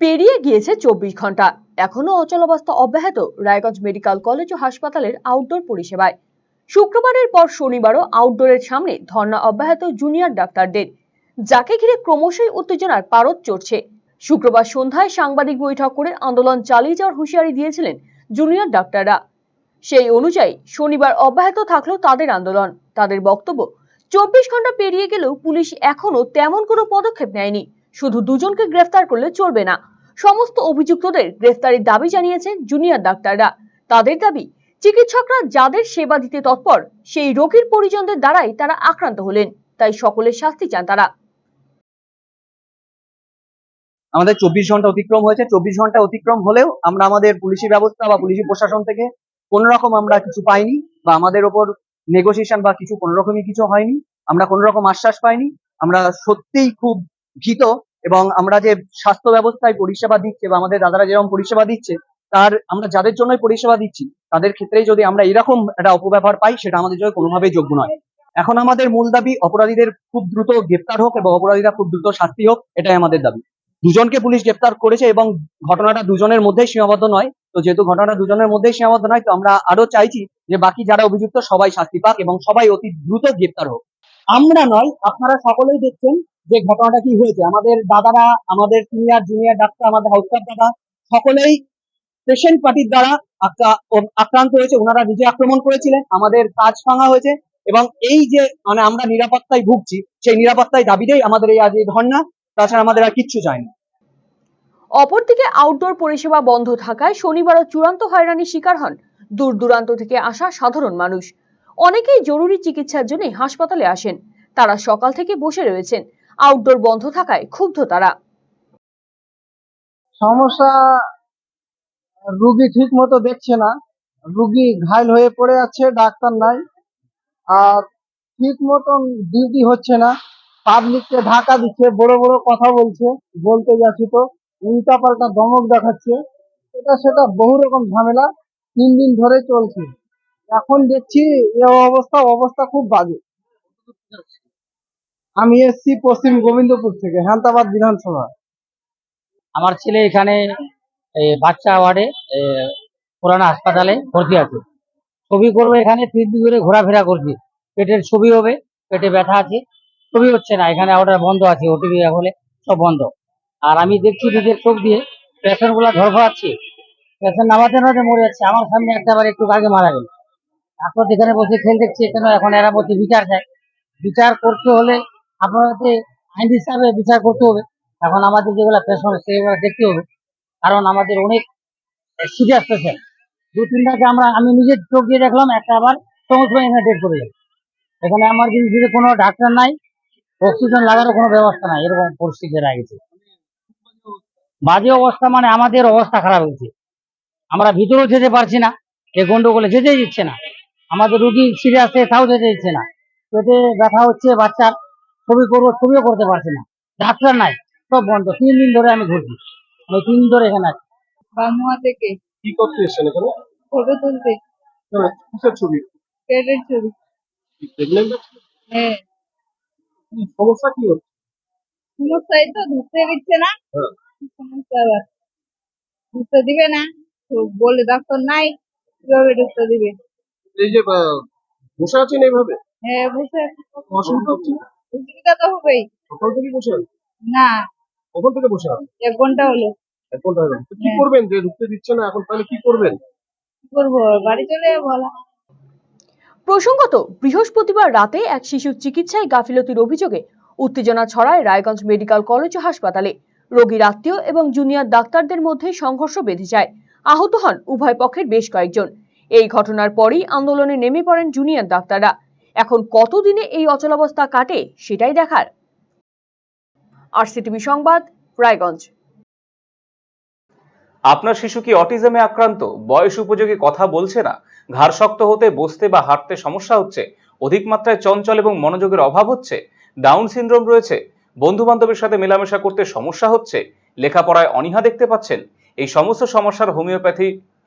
পেরিয়ে গিয়েছে চব্বিশ ঘণ্টা। এখনও অচলাবস্থা অব্যাহত রায়গঞ্জ মেডিকেল কলেজ ও হাসপাতালের আউটডোর পরিষেবায়। শুক্রবারের পর শনিবারও আউটডোরের সামনে ধর্না অব্যাহত জুনিয়র ডাক্তারদের। যাকে ঘিরে ক্রমশই উত্তেজনার পারদ চড়ছে। শুক্রবার সন্ধ্যায় সাংবাদিক বৈঠক করে আন্দোলন চালিয়ে যাওয়ার হুঁশিয়ারি দিয়েছিলেন জুনিয়র ডাক্তাররা। সেই অনুযায়ী শনিবার অব্যাহত থাকল তাদের আন্দোলন। তাদের বক্তব্য, চব্বিশ ঘণ্টা পেরিয়ে গেলেও পুলিশ এখনও তেমন কোনো পদক্ষেপ নেয়নি। শুধু দুজনকে গ্রেফতার করলে চলবে না। সমস্ত অভিযুক্তদের গ্রেফতারের দাবি জানিয়েছেন জুনিয়র ডাক্তাররা। তাদের দাবি, চিকিৎসকরা যাদের সেবা দিতে তৎপর, সেই রোগীর পরিজনদের দ্বারাই তারা আক্রান্ত হলেন। তাই সকলের শাস্তি চান তারা। আমাদের চব্বিশ ঘণ্টা অতিক্রম হয়েছে। চব্বিশ ঘণ্টা অতিক্রম হলেও আমরা আমাদের পুলিশি ব্যবস্থা বা পুলিশি প্রশাসন থেকে কোন রকম আমরা কিছু পাইনি বা আমাদের ওপর নেগোসিয়েশন বা কিছু কোন রকমই কিছু হয়নি। আমরা কোন রকম আশ্বাস পাইনি। আমরা সত্যিই খুব ভীত এবং আমরা যে স্বাস্থ্য ব্যবস্থায় পরিষেবা দিচ্ছে বা আমাদের দাদারা যেরকম পরিষেবা দিচ্ছে, তার, আমরা যাদের জন্যই পরিষেবা দিচ্ছি, তাদের ক্ষেত্রেই যদি আমরা এরকম একটা অপব্যবহার পাই, সেটা আমাদের জন্য কোনোভাবেই যোগ্য নয়। এখন আমাদের মূল দাবি, অপরাধীদের খুব দ্রুত গ্রেপ্তার হোক এবং অপরাধীরা খুব দ্রুত শাস্তি হোক, এটাই আমাদের দাবি। দুজনকে পুলিশ গ্রেপ্তার করেছে এবং ঘটনাটা দুজনের মধ্যেই সীমাবদ্ধ নয়। তো যেহেতু ঘটনাটা দুজনের মধ্যেই সীমাবদ্ধ নয়, তো আমরা আরও চাইছি যে বাকি যারা অভিযুক্ত সবাই শাস্তি পাক এবং সবাই অতি দ্রুত গ্রেপ্তার হোক। আমরা নয়, আপনারা সকলেই দেখছেন যে ঘটনাটা কি হয়েছে? আমাদের দাদারা, আমাদের সিনিয়র জুনিয়র ডাক্তার আমাদের হাউসকার দাদা, সকলেই পেশেন্ট পার্টির দ্বারা আক্রা- আক্রান্ত হয়েছে। ওনারা নিজে আক্রমণ করেছিলেন। আমাদের কাজ ভাঙা হয়েছে এবং এই যে মানে আমরা নিরাপত্তায় ভুগছি, সেই নিরাপত্তায় দাবিতেই আমাদের এই আজ এই ধর্ণা। তাছাড়া আমাদের আর কিচ্ছু চাই না। অপরদিকে আউটডোর পরিষেবা বন্ধ থাকায় শনিবারও চূড়ান্ত হয়রানির শিকার হন দূর দূরান্ত থেকে আসা সাধারণ মানুষ। অনেকেই জরুরি চিকিৎসার জন্য হাসপাতালে আসেন। তারা সকাল থেকে বসে রয়েছেন। আউটডোর বন্ধ থাকায় ক্ষুব্ধ তারা। সমস্যা, রুগী ঠিক মতো দেখছে না। রুগী ঘায়ল হয়ে পড়ে আছে, ডাক্তার নাই। আর ঠিক মতন ডিউটি হচ্ছে না। পাবলিককে ধাক্কা দিচ্ছে, বড় বড় কথা বলছে, বলতে যাচ্ছি তো। উল্টা পাল্টা দমক দেখাচ্ছে। এটা সেটা বহু রকম ঝামেলা, তিন দিন ধরে চলছে। এখন দেখছি, এ অবস্থা অবস্থা খুব বাজে। আমি এসছি পশ্চিম গোবিন্দপুর থেকে হ্যান্তাবাদ বিধানসভা। আমার ছেলে এখানে বাচ্চা ওয়ার্ডে পুরানো হাসপাতালে ভর্তি আছে। ছবি করবে এখানে, তিন দিন ধরে ঘোরাফেরা করছি। পেটের ছবি হবে, পেটে ব্যথা আছে, ছবি হচ্ছে না, এখানে অর্ডার বন্ধ আছে, ওটিপি হলে সব বন্ধ। আর আমি দেখছি নিজের চোখ দিয়ে পেশেন্টগুলা ধরফাচ্ছি পেশেন্ট নামাতে নামাতে মরে যাচ্ছে, আমার সামনে একটা বার একটু আগে মারা গেল। এখন এখানে বসে খেল দেখছি কেন এখন এরা বলছে বিচার চাই বিচার করতে হলে আপনাকে আইন হিসাবে বিচার করতে হবে। এখন আমাদের যেগুলো পেশেন্ট সেগুলো দেখতে হবে। কারণ আমাদের অনেক সিরিয়াস পেশেন্ট দু তিনটাকে আমরা, আমি নিজের চোখ দিয়ে দেখলাম, একটা আবার সমস্ত এখানে ডেট করে যায় এখানে আমার যদি কোনো ডাক্তার নাই অক্সিজেন লাগারও কোনো ব্যবস্থা নাই, এরকম পরিস্থিতি হয়ে গেছে। বাজে অবস্থা মানে আমাদের অবস্থা খারাপ হয়েছে। আমরা ভিতরেও যেতে পারছি না, এই গন্ডগোলে যেতেই দিচ্ছে না। আমাদের রুগী সিরিয়াস তাও যেতে দিচ্ছে না। পেটে ব্যথা হচ্ছে, বাচ্চার ছবি করব ছবিও করতে পারছি না। ডাক্তার নাই সব বন্ধ। তিন দিন ধরে আমি ঘুরছি। আমি তিন দিন ধরে এখানে আছি। বামুয়া থেকে। কি করতে এসেছেন এখানে? ফটো তুলতে। হ্যাঁ, কিসের ছবি? পেটের ছবি। প্রেগনেন্ট হ্যাঁ। সমস্যা কি হচ্ছে? সমস্যাই তো ঢুকতে দিচ্ছে না। হ্যাঁ। সমস্যা আবার। ঢুকতে দিবে না। তো বলে ডাক্তার নাই কীভাবে ঢুকতে দিবে? এই যে বসে আছেন এইভাবে? হ্যাঁ বসে আছি। অসুবিধা হচ্ছে? না? অসুবিধা তো হবেই। সকাল থেকে বসে আছেন না। কখন থেকে বসে আছেন এক ঘণ্টা হলো। এক ঘণ্টা। তো কি হ্যাঁ। করবেন? যে ঢুকতে দিচ্ছে না এখন তাহলে কি করবেন? কি করব? বাড়ি চলে যাব প্রসঙ্গত বৃহস্পতিবার রাতে এক শিশুর চিকিৎসায় গাফিলতির অভিযোগে উত্তেজনা ছড়ায় রায়গঞ্জ মেডিকেল কলেজ ও হাসপাতালে। রোগীর আত্মীয় এবং জুনিয়র ডাক্তারদের মধ্যে সংঘর্ষ বেঁধে যায়। আহত হন উভয় পক্ষের বেশ কয়েকজন। এই ঘটনার পরই আন্দোলনে নেমে পড়েন জুনিয়র ডাক্তাররা। এখন কতদিনে এই অচলাবস্থা কাটে সেটাই দেখার। আরসিটিভি সংবাদ, রায়গঞ্জ। আপনার শিশু কি অটিজমে আক্রান্ত? বয়স উপযোগী কথা বলছে না? ঘাড় শক্ত হতে, বসতে বা হাঁটতে সমস্যা হচ্ছে? অধিক মাত্রায় চঞ্চল এবং মনোযোগের অভাব হচ্ছে? ডাউন সিনড্রোম রয়েছে? বন্ধু বান্ধবের সাথে মেলামেশা করতে সমস্যা হচ্ছে? লেখাপড়ায় অনীহা দেখতে পাচ্ছেন? এই সমস্ত সমস্যার homeopathy